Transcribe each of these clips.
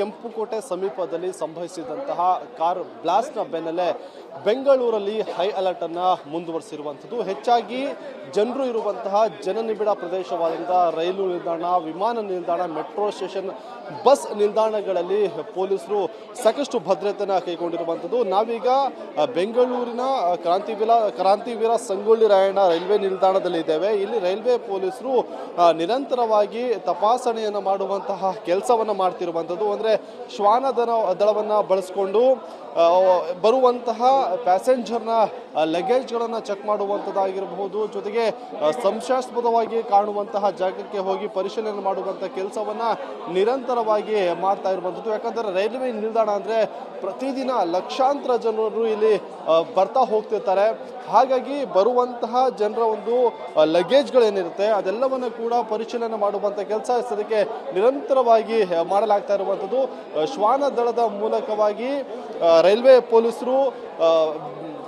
ಕೆಂಪುಕೋಟೆ ಸಮೀಪದಲ್ಲಿ ಸಂಭವಿಸಿದಂತಹ ಕಾರ್ ಬ್ಲಾಸ್ಟ್ನ ಬೆನ್ನಲ್ಲೇ ಬೆಂಗಳೂರಲ್ಲಿ ಹೈ ಅಲರ್ಟ್ ಅನ್ನ ಮುಂದುವರಿಸಿರುವಂಥದ್ದು. ಹೆಚ್ಚಾಗಿ ಜನರು ಇರುವಂತಹ ಜನನಿಬಿಡ ಪ್ರದೇಶವಾದಿಂದ ರೈಲು ನಿಲ್ದಾಣ, ವಿಮಾನ ನಿಲ್ದಾಣ, ಮೆಟ್ರೋ ಸ್ಟೇಷನ್, ಬಸ್ ನಿಲ್ದಾಣಗಳಲ್ಲಿ ಪೊಲೀಸರು ಸಾಕಷ್ಟು ಭದ್ರತೆಯನ್ನು ಕೈಗೊಂಡಿರುವಂಥದ್ದು. ನಾವೀಗ ಬೆಂಗಳೂರಿನ ಕ್ರಾಂತಿವೀರ ಕ್ರಾಂತಿವೀರ ಸಂಗೊಳ್ಳಿ ರಾಯಣ್ಣ ರೈಲ್ವೆ ನಿಲ್ದಾಣದಲ್ಲಿ ಇದ್ದೇವೆ. ಇಲ್ಲಿ ರೈಲ್ವೆ ಪೊಲೀಸರು ನಿರಂತರವಾಗಿ ತಪಾಸಣೆಯನ್ನು ಮಾಡುವಂತಹ ಕೆಲಸವನ್ನು ಮಾಡ್ತಿರುವಂಥದ್ದು. ಅಂದರೆ ಶ್ವಾನ ದನ, ದಳವನ್ನು ಬಳಸಿಕೊಂಡು ಬರುವಂತಹ ಪ್ಯಾಸೆಂಜರ್ನ ಲಗೇಜ್ಗಳನ್ನು ಚೆಕ್ ಮಾಡುವಂಥದ್ದಾಗಿರಬಹುದು ಜೊತೆಗೆ ಸಂಶಯಾಸ್ಪದವಾಗಿ ಕಾಣುವಂತಹ ಜಾಗಕ್ಕೆ ಹೋಗಿ ಪರಿಶೀಲನೆ ಮಾಡುವಂಥ ಕೆಲಸವನ್ನು ನಿರಂತರವಾಗಿ ಮಾಡ್ತಾ ಇರುವಂಥದ್ದು. ಯಾಕಂದರೆ ರೈಲ್ವೆ ನಿಲ್ದಾಣ ಅಂದರೆ ಪ್ರತಿದಿನ ಲಕ್ಷಾಂತರ ಜನರು ಇಲ್ಲಿ ಬರ್ತಾ ಹೋಗ್ತಿರ್ತಾರೆ. ಹಾಗಾಗಿ ಬರುವಂತಹ ಜನರ ಒಂದು ಲಗೇಜ್ಗಳೇನಿರುತ್ತೆ ಅದೆಲ್ಲವನ್ನು ಕೂಡ ಪರಿಶೀಲನೆ ಮಾಡುವಂಥ ಕೆಲಸ ಸದ್ಯಕ್ಕೆ ನಿರಂತರವಾಗಿ ಮಾಡಲಾಗ್ತಾ ಇರುವಂಥದ್ದು. ಶ್ವಾನ ದಳದ ಮೂಲಕವಾಗಿ ರೈಲ್ವೆ ಪೊಲೀಸರು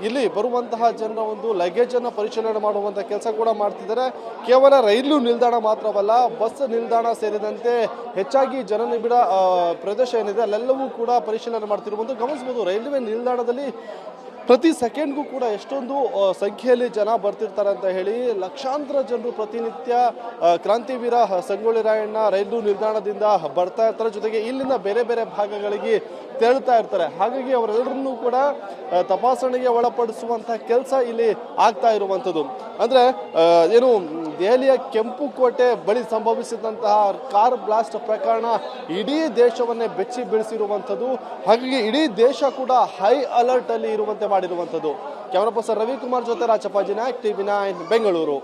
ಇಲ್ಲಿ ಬರುವಂತಹ ಜನರ ಒಂದು ಲಗೇಜನ್ನು ಪರಿಶೀಲನೆ ಮಾಡುವಂಥ ಕೆಲಸ ಕೂಡ ಮಾಡ್ತಿದ್ದಾರೆ. ಕೇವಲ ರೈಲು ನಿಲ್ದಾಣ ಮಾತ್ರವಲ್ಲ, ಬಸ್ ನಿಲ್ದಾಣ ಸೇರಿದಂತೆ ಹೆಚ್ಚಾಗಿ ಜನನಿಬಿಡ ಪ್ರದೇಶ ಏನಿದೆ, ಅಲ್ಲೆಲ್ಲವೂ ಕೂಡ ಪರಿಶೀಲನೆ ಮಾಡ್ತಿರುವಂಥದ್ದು. ಗಮನಿಸಬಹುದು, ರೈಲ್ವೆ ನಿಲ್ದಾಣದಲ್ಲಿ ಪ್ರತಿ ಸೆಕೆಂಡ್ಗೂ ಕೂಡ ಎಷ್ಟೊಂದು ಸಂಖ್ಯೆಯಲ್ಲಿ ಜನ ಬರ್ತಿರ್ತಾರೆ ಅಂತ ಹೇಳಿ ಲಕ್ಷಾಂತರ ಜನರು ಪ್ರತಿನಿತ್ಯ ಕ್ರಾಂತಿವೀರ ಸಂಗೊಳ್ಳಿ ರಾಯಣ್ಣ ರೈಲು ನಿಲ್ದಾಣದಿಂದ ಬರ್ತಾ ಇರ್ತಾರೆ. ಜೊತೆಗೆ ಇಲ್ಲಿಂದ ಬೇರೆ ಬೇರೆ ಭಾಗಗಳಿಗೆ ತೆರಳ್ತಾ ಇರ್ತಾರೆ. ಹಾಗಾಗಿ ಅವರೆಲ್ಲರನ್ನೂ ಕೂಡ ತಪಾಸಣೆಗೆ ಒಳಪಡಿಸುವಂತಹ ಕೆಲಸ ಇಲ್ಲಿ ಆಗ್ತಾ ಇರುವಂಥದ್ದು. ಅಂದ್ರೆ ಏನು, ದೆಹಲಿಯ ಕೆಂಪು ಕೋಟೆ ಬಳಿ ಸಂಭವಿಸಿದಂತಹ ಕಾರ್ ಬ್ಲಾಸ್ಟ್ ಪ್ರಕರಣ ಇಡೀ ದೇಶವನ್ನೇ ಬೆಚ್ಚಿ ಬೀಳಿಸಿರುವಂಥದ್ದು. ಹಾಗಾಗಿ ಇಡೀ ದೇಶ ಕೂಡ ಹೈ ಅಲರ್ಟ್ ಅಲ್ಲಿ ಇರುವಂತೆ ಮಾಡಿರುವಂಥದ್ದು. ಕ್ಯಾಮರಾ ಪರ್ಸನ್ ರವಿಕುಮಾರ್ ಜೊತೆ ರಾಚಪ್ಪಾಜಿ ನಾಯಕ್ ಟಿವಿ ನೈನ್ ಬೆಂಗಳೂರು.